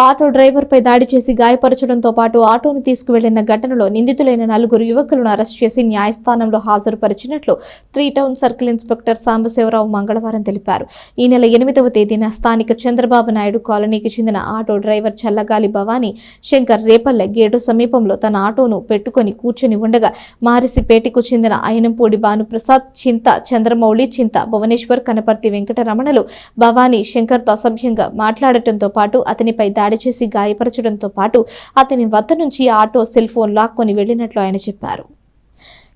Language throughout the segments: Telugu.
ఆటో డ్రైవర్పై దాడి చేసి గాయపరచడంతో పాటు ఆటోను తీసుకువెళ్ళిన ఘటనలో నిందితులైన నలుగురు యువకులను అరెస్ట్ చేసి న్యాయస్థానంలో హాజరుపరిచినట్లు three town circle inspector Sambasivarao మంగళవారం తెలిపారు. ఈ నెల ఎనిమిదవ తేదీన స్థానిక చంద్రబాబు నాయుడు కాలనీకి చెందిన ఆటో డ్రైవర్ చల్లగాలి భవానీ శంకర్ రేపల్లె గేటు సమీపంలో తన ఆటోను పెట్టుకొని కూర్చొని ఉండగా మారిసిపేటకు చెందిన అయనంపూడి భానుప్రసాద్ చింత చంద్రమౌళి చింత భువనేశ్వర్ కనపర్తి వెంకటరమణలు భవానీ శంకర్తో అసభ్యంగా మాట్లాడటంతో పాటు అతనిపై దాడి చేసి గాయపరచడంతో పాటు అతని వద్ద నుంచి ఆటో సెల్ ఫోన్ లాక్కొని వెళ్ళినట్లు ఆయన చెప్పారు.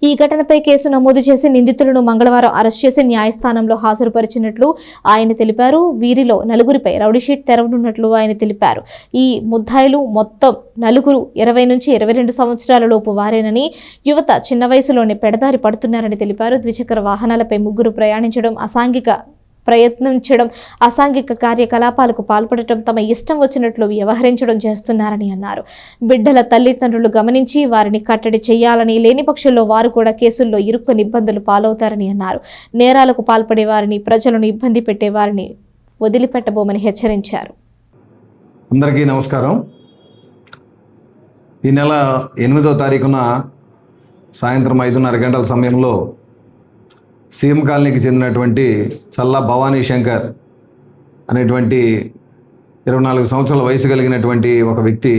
ఈ ఘటనపై కేసు నమోదు చేసి నిందితులను మంగళవారం అరెస్ట్ చేసి న్యాయస్థానంలో హాజరుపరిచినట్లు ఆయన తెలిపారు. వీరిలో నలుగురిపై రౌడీషీట్ తెరవనున్నట్లు ఆయన తెలిపారు. ఈ ముద్దాయిలు మొత్తం నలుగురు ఇరవై నుంచి ఇరవై రెండు సంవత్సరాల లోపు వారేనని యువత చిన్న వయసులోనే పెడదారి పడుతున్నారని తెలిపారు. ద్విచక్ర వాహనాలపై ముగ్గురు ప్రయాణించడం అసాంఘిక ప్రయత్నించడం అసాంఘిక కార్యకలాపాలకు పాల్పడటం తమ ఇష్టం వచ్చినట్లు వ్యవహరించడం చేస్తున్నారని అన్నారు. బిడ్డల తల్లిదండ్రులు గమనించి వారిని కట్టడి చేయాలని లేని పక్షంలో వారు కూడా కేసుల్లో ఇరుక్కుని ఇబ్బందులు పాలవుతారని అన్నారు. నేరాలకు పాల్పడే వారిని ప్రజలను ఇబ్బంది పెట్టే వారిని వదిలిపెట్టబోమని హెచ్చరించారు. అందరికీ నమస్కారం. ఈ నెల ఎనిమిదో తారీఖున సాయంత్రం ఐదున్నర గంటల సమయంలో సీఎం కాలనీకి చెందినటువంటి చల్లా భవానీ శంకర్ అనేటువంటి ఇరవై నాలుగు సంవత్సరాల వయసు కలిగినటువంటి ఒక వ్యక్తి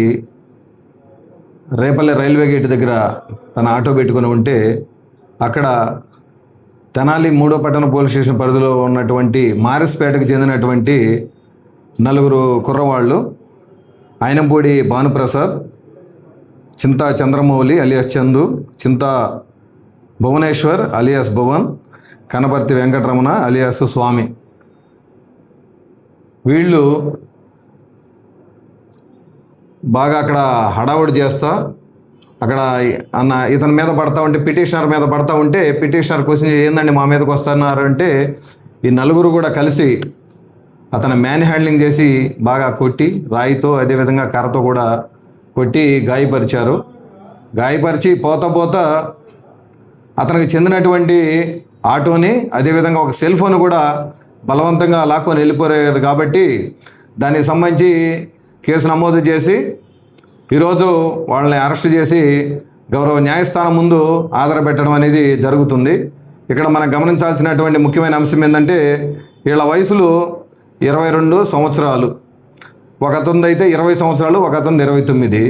రేపల్లె రైల్వే గేట్ దగ్గర తన ఆటో పెట్టుకుని ఉంటే అక్కడ తెనాలి మూడో పట్టణ పోలీస్ స్టేషన్ పరిధిలో ఉన్నటువంటి మారిస్పేటకు చెందినటువంటి నలుగురు కుర్రవాళ్ళు ఆయనంపూడి భానుప్రసాద్ చింత Chandramouli alias Chandu Chinta Bhuvaneshwar alias Bhuvan Kanaparthi Venkataramana alias Swamy. వీళ్ళు బాగా అక్కడ హడావుడి చేస్తా అక్కడ అన్న ఇతని మీద పడతా ఉంటే పిటిషనర్ మీద పడతా ఉంటే పిటిషనర్ క్వశ్చన్ ఏందండి మా మీదకి వస్తున్నారు? అంటే ఈ నలుగురు కూడా కలిసి అతను మ్యాన్ హ్యాండ్లింగ్ చేసి బాగా కొట్టి రాయితో అదేవిధంగా కర్రతో కూడా కొట్టి గాయపరిచారు. గాయపరిచి పోతా పోతా అతనికి చెందినటువంటి ఆటోని అదేవిధంగా ఒక సెల్ ఫోన్ కూడా బలవంతంగా లాక్కొని వెళ్ళిపోయారు కాబట్టి దానికి సంబంధించి కేసు నమోదు చేసి ఈరోజు వాళ్ళని అరెస్ట్ చేసి గౌరవ న్యాయస్థానం ముందు ఆధారపెట్టడం అనేది జరుగుతుంది. ఇక్కడ మనం గమనించాల్సినటువంటి ముఖ్యమైన అంశం ఏంటంటే వీళ్ళ వయసులు ఇరవై రెండు సంవత్సరాలు. ఒక అతనిది అయితే ఇరవై సంవత్సరాలు ఒక అతనిది ఇరవై తొమ్మిది.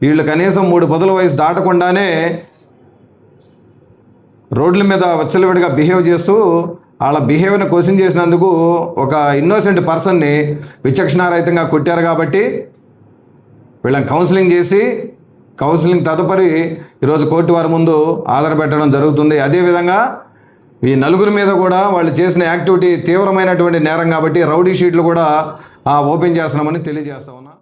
వీళ్ళు కనీసం మూడు పదుల వయసు దాటకుండానే రోడ్ల మీద వచ్చలవిడిగా బిహేవ్ చేస్తూ వాళ్ళ బిహేవియర్ని క్వశ్చన్ చేసినందుకు ఒక ఇన్నోసెంట్ పర్సన్ని విచక్షణారహితంగా కొట్టారు కాబట్టి వీళ్ళని కౌన్సిలింగ్ చేసి కౌన్సిలింగ్ తదుపరి ఈరోజు కోర్టు వారి ముందు ఆధారపెట్టడం జరుగుతుంది. అదేవిధంగా ఈ నలుగురి మీద కూడా వాళ్ళు చేసిన యాక్టివిటీ తీవ్రమైనటువంటి నేరం కాబట్టి రౌడీ షీట్లు కూడా ఓపెన్ చేస్తున్నామని తెలియజేస్తా ఉన్నా.